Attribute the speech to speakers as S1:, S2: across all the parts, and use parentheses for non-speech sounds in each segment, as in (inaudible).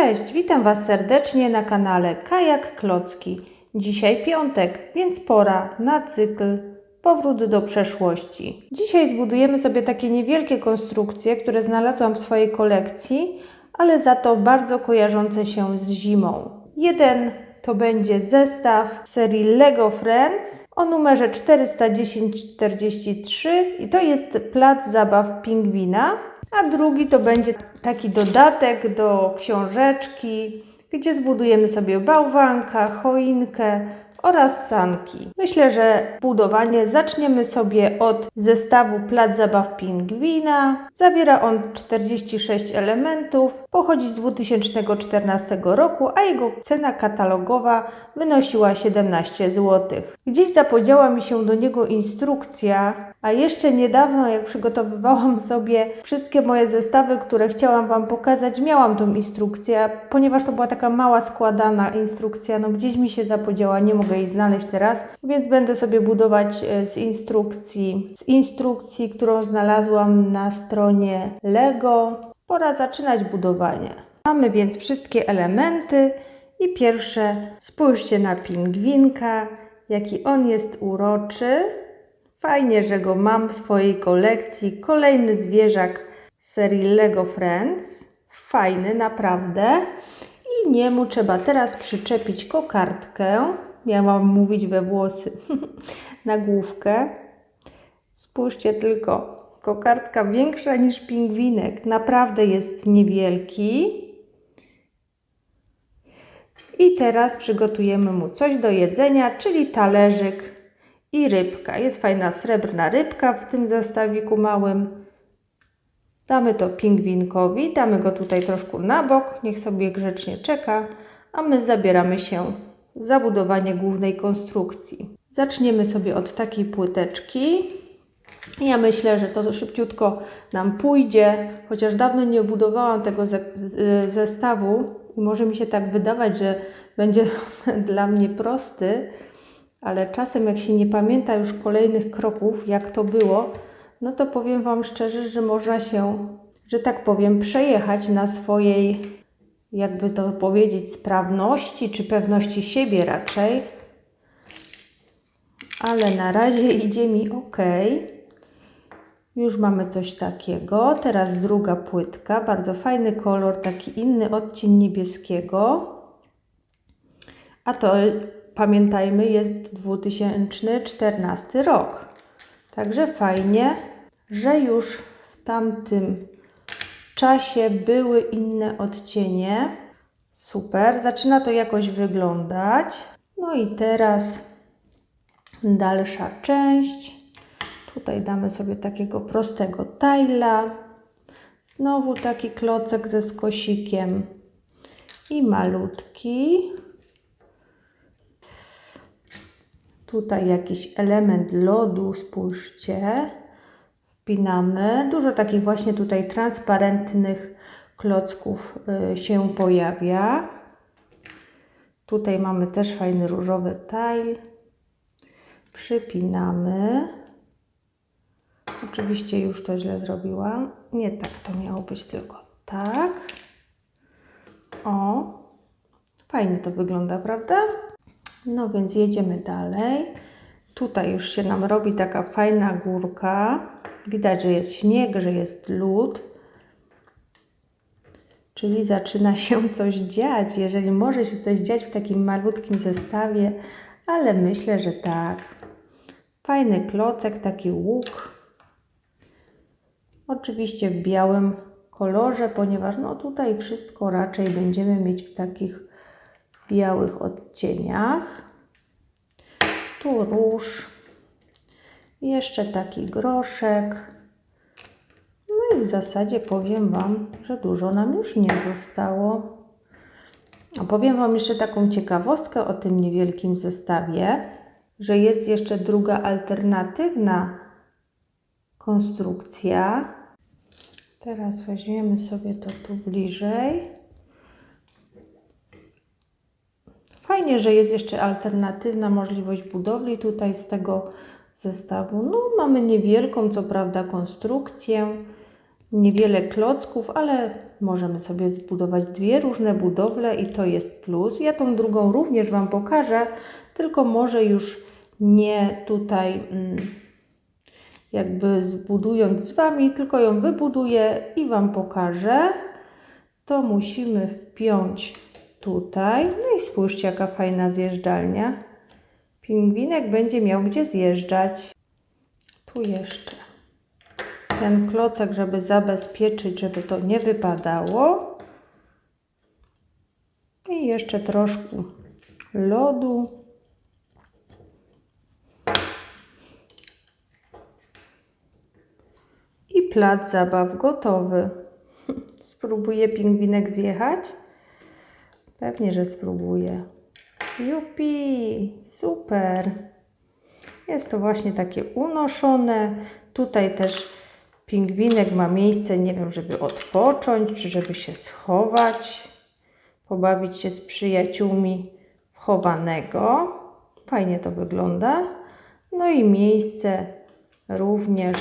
S1: Cześć, witam Was serdecznie na kanale Kajak Klocki. Dzisiaj piątek, więc pora na cykl Powrót do przeszłości. Dzisiaj zbudujemy sobie takie niewielkie konstrukcje, które znalazłam w swojej kolekcji, ale za to bardzo kojarzące się z zimą. Jeden to będzie zestaw serii Lego Friends o numerze 41043 i to jest plac zabaw pingwina, a drugi to będzie taki dodatek do książeczki, gdzie zbudujemy sobie bałwanka, choinkę oraz sanki. Myślę, że budowanie zaczniemy sobie od zestawu Plac Zabaw Pingwina. Zawiera on 46 elementów, pochodzi z 2014 roku, a jego cena katalogowa wynosiła 17 zł. Gdzieś zapodziała mi się do niego instrukcja, a jeszcze niedawno, jak przygotowywałam sobie wszystkie moje zestawy, które chciałam Wam pokazać, miałam tą instrukcję, ponieważ to była taka mała, składana instrukcja, no gdzieś mi się zapodziała, nie mogę jej znaleźć teraz, więc będę sobie budować e, z instrukcji, z instrukcji, którą znalazłam na stronie Lego. Pora zaczynać budowanie. Mamy więc wszystkie elementy i pierwsze, spójrzcie na pingwinka, jaki on jest uroczy. Fajnie, że go mam w swojej kolekcji. Kolejny zwierzak z serii Lego Friends. Fajny, naprawdę. I niemu trzeba teraz przyczepić kokardkę. Miałam mówić we włosy (laughs) na główkę. Spójrzcie tylko, kokardka większa niż pingwinek. Naprawdę jest niewielki. I teraz przygotujemy mu coś do jedzenia, czyli talerzyk i rybka. Jest fajna srebrna rybka w tym zestawiku małym. Damy to pingwinkowi, damy go tutaj troszkę na bok, niech sobie grzecznie czeka, a my zabieramy się za budowanie głównej konstrukcji. Zaczniemy sobie od takiej płyteczki. Ja myślę, że to szybciutko nam pójdzie, chociaż dawno nie budowałam tego ze zestawu i może mi się tak wydawać, że będzie (laughs) dla mnie prosty, ale czasem jak się nie pamięta już kolejnych kroków, jak to było, no to powiem Wam szczerze, że można się, że tak powiem, przejechać na swojej, jakby to powiedzieć, sprawności czy pewności siebie raczej. Ale na razie idzie mi ok. Już mamy coś takiego. Teraz druga płytka, bardzo fajny kolor, taki inny odcień niebieskiego. A to pamiętajmy, jest 2014 rok. Także fajnie, że już w tamtym czasie były inne odcienie. Super, zaczyna to jakoś wyglądać. No i teraz dalsza część. Tutaj damy sobie takiego prostego tajla. Znowu taki klocek ze skosikiem i malutki. Tutaj jakiś element lodu, spójrzcie. Wpinamy. Dużo takich właśnie tutaj transparentnych klocków y, się pojawia. Tutaj mamy też fajny różowy tile. Przypinamy. Oczywiście już to źle zrobiłam. Nie tak to miało być, tylko tak. O, fajnie to wygląda, prawda? No więc jedziemy dalej. Tutaj już się nam robi taka fajna górka. Widać, że jest śnieg, że jest lód. Czyli zaczyna się coś dziać, jeżeli może się coś dziać w takim malutkim zestawie, ale myślę, że tak. Fajny klocek, taki łuk. Oczywiście w białym kolorze, ponieważ no tutaj wszystko raczej będziemy mieć w takich białych odcieniach. Tu róż. Jeszcze taki groszek. No i w zasadzie powiem Wam, że dużo nam już nie zostało. A powiem Wam jeszcze taką ciekawostkę o tym niewielkim zestawie, że jest jeszcze druga alternatywna konstrukcja. Teraz weźmiemy sobie to tu bliżej. Fajnie, że jest jeszcze alternatywna możliwość budowli tutaj z tego zestawu. No, mamy niewielką, co prawda, konstrukcję, niewiele klocków, ale możemy sobie zbudować dwie różne budowle i to jest plus. Ja tą drugą również Wam pokażę, tylko może już nie tutaj mm, jakby zbudując z Wami, tylko ją wybuduję i Wam pokażę. To musimy wpiąć tutaj. No i spójrzcie, jaka fajna zjeżdżalnia. Pingwinek będzie miał gdzie zjeżdżać. Tu jeszcze ten klocek, żeby zabezpieczyć, żeby to nie wypadało. I jeszcze troszkę lodu. I plac zabaw gotowy. (laughs) Spróbuje pingwinek zjechać? Pewnie, że spróbuje. Jupi, super. Jest to właśnie takie unoszone. Tutaj też pingwinek ma miejsce, nie wiem, żeby odpocząć, czy żeby się schować, pobawić się z przyjaciółmi wchowanego. Fajnie to wygląda. No i miejsce również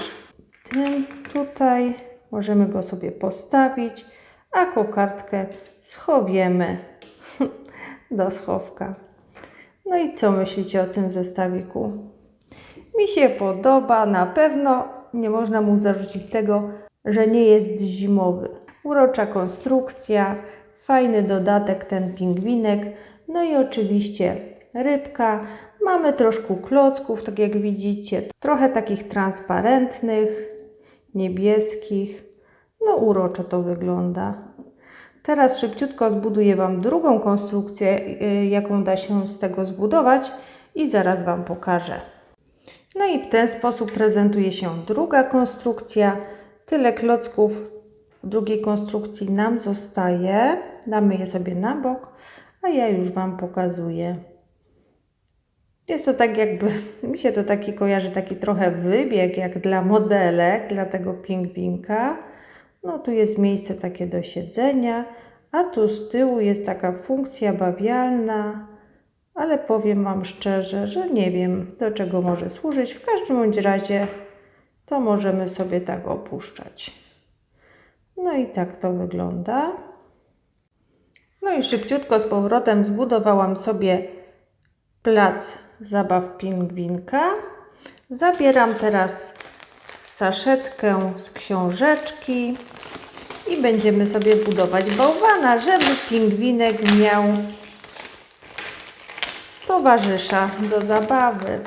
S1: tym tutaj. Możemy go sobie postawić, a kokardkę schowiemy do schowka. No i co myślicie o tym zestawiku? Mi się podoba, na pewno nie można mu zarzucić tego, że nie jest zimowy. Urocza konstrukcja, fajny dodatek ten pingwinek, no i oczywiście rybka. Mamy troszkę klocków, tak jak widzicie, trochę takich transparentnych, niebieskich. No uroczo to wygląda. Teraz szybciutko zbuduję Wam drugą konstrukcję, y, jaką da się z tego zbudować i zaraz Wam pokażę. No i w ten sposób prezentuje się druga konstrukcja. Tyle klocków drugiej konstrukcji nam zostaje. Damy je sobie na bok, a ja już Wam pokazuję. Jest to tak jakby, (laughs) mi się to taki kojarzy, taki trochę wybieg jak dla modelek, dla tego pingwinka. No tu jest miejsce takie do siedzenia, a tu z tyłu jest taka funkcja bawialna, ale powiem Wam szczerze, że nie wiem do czego może służyć. W każdym bądź razie to możemy sobie tak opuszczać. No i tak to wygląda. No i szybciutko z powrotem zbudowałam sobie plac zabaw pingwinka. Zabieram teraz saszetkę z książeczki i będziemy sobie budować bałwana, żeby pingwinek miał towarzysza do zabawy.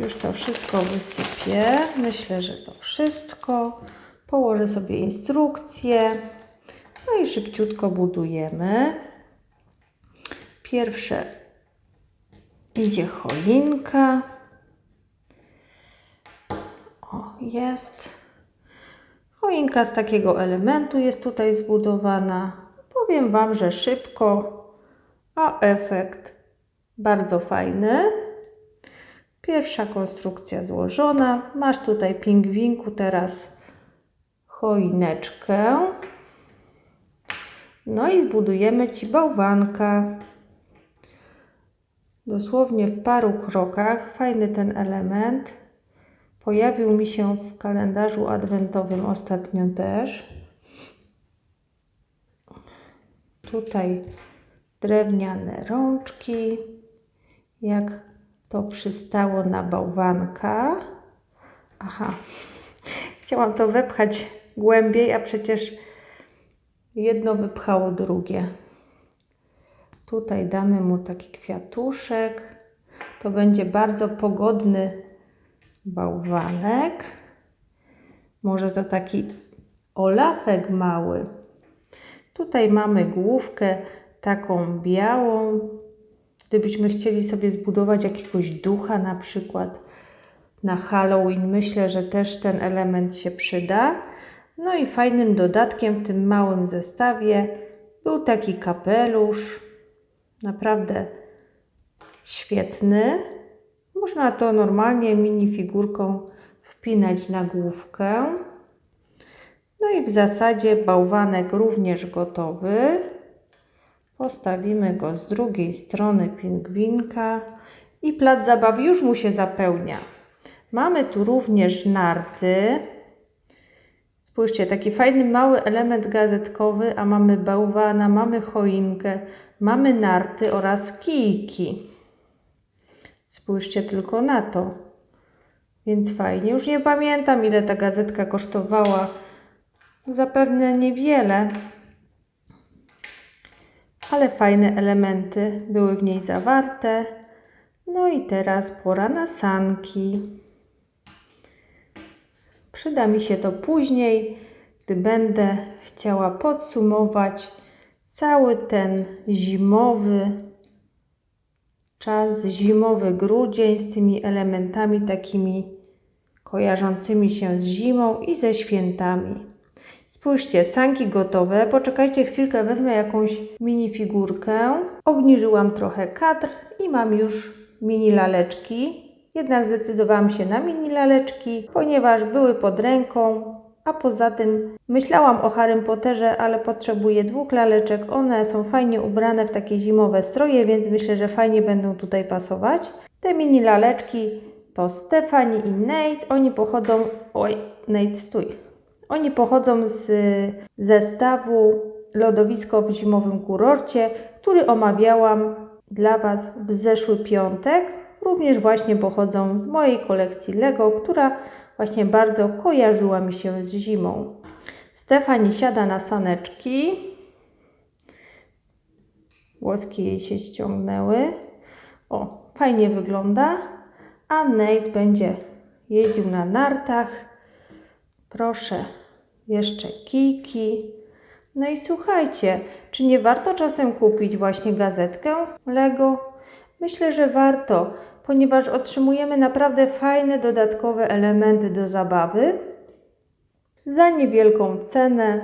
S1: Już to wszystko wysypię. Myślę, że to wszystko. Położę sobie instrukcję. No i szybciutko budujemy. Pierwsze idzie choinka. O, jest. Choinka z takiego elementu jest tutaj zbudowana. Powiem Wam, że szybko, a efekt bardzo fajny. Pierwsza konstrukcja złożona. Masz tutaj pingwinku teraz choineczkę. No i zbudujemy Ci bałwanka. Dosłownie w paru krokach. Fajny ten element. Pojawił mi się w kalendarzu adwentowym ostatnio też. Tutaj drewniane rączki, jak to przystało na bałwanka. Aha, chciałam to wepchać głębiej, a przecież jedno wypchało drugie. Tutaj damy mu taki kwiatuszek. To będzie bardzo pogodny bałwanek. Może to taki olafek mały. Tutaj mamy główkę taką białą. Gdybyśmy chcieli sobie zbudować jakiegoś ducha na przykład na Halloween, myślę, że też ten element się przyda. No i fajnym dodatkiem w tym małym zestawie był taki kapelusz. Naprawdę świetny. Można to normalnie minifigurką wpinać na główkę. No i w zasadzie bałwanek również gotowy. Postawimy go z drugiej strony pingwinka i plac zabaw już mu się zapełnia. Mamy tu również narty. Spójrzcie, taki fajny mały element gazetkowy, a mamy bałwana, mamy choinkę, mamy narty oraz kijki. Spójrzcie tylko na to. Więc fajnie. Już nie pamiętam, ile ta gazetka kosztowała. Zapewne niewiele, ale fajne elementy były w niej zawarte. No i teraz pora na sanki. Przyda mi się to później, gdy będę chciała podsumować cały ten zimowy czas, zimowy grudzień z tymi elementami takimi kojarzącymi się z zimą i ze świętami. Spójrzcie, sanki gotowe. Poczekajcie chwilkę, wezmę jakąś minifigurkę. Obniżyłam trochę kadr i mam już mini laleczki. Jednak zdecydowałam się na mini laleczki, ponieważ były pod ręką, a poza tym myślałam o Harrym Potterze, ale potrzebuję dwóch laleczek. One są fajnie ubrane w takie zimowe stroje, więc myślę, że fajnie będą tutaj pasować. Te mini laleczki to Stefani i Nate. Oni pochodzą... Oj, Nate, stój. Oni pochodzą z zestawu Lodowisko w zimowym kurorcie, który omawiałam dla Was w zeszły piątek. Również właśnie pochodzą z mojej kolekcji Lego, która właśnie bardzo kojarzyła mi się z zimą. Stefani siada na saneczki. Włoski jej się ściągnęły. O, fajnie wygląda. A Nate będzie jeździł na nartach. Proszę, jeszcze kijki. No i słuchajcie, czy nie warto czasem kupić właśnie gazetkę Lego? Myślę, że warto, ponieważ otrzymujemy naprawdę fajne dodatkowe elementy do zabawy za niewielką cenę.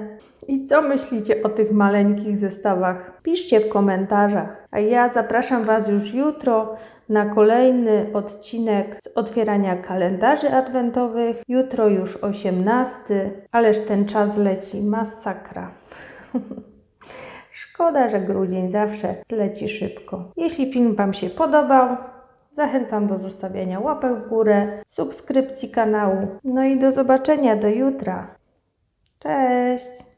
S1: I co myślicie o tych maleńkich zestawach? Piszcie w komentarzach. A ja zapraszam Was już jutro na kolejny odcinek z otwierania kalendarzy adwentowych. Jutro już 18, ależ ten czas leci masakra. (laughs) Szkoda, że grudzień zawsze zleci szybko. Jeśli film Wam się podobał, zachęcam do zostawiania łapek w górę, subskrypcji kanału. No i do zobaczenia do jutra. Cześć!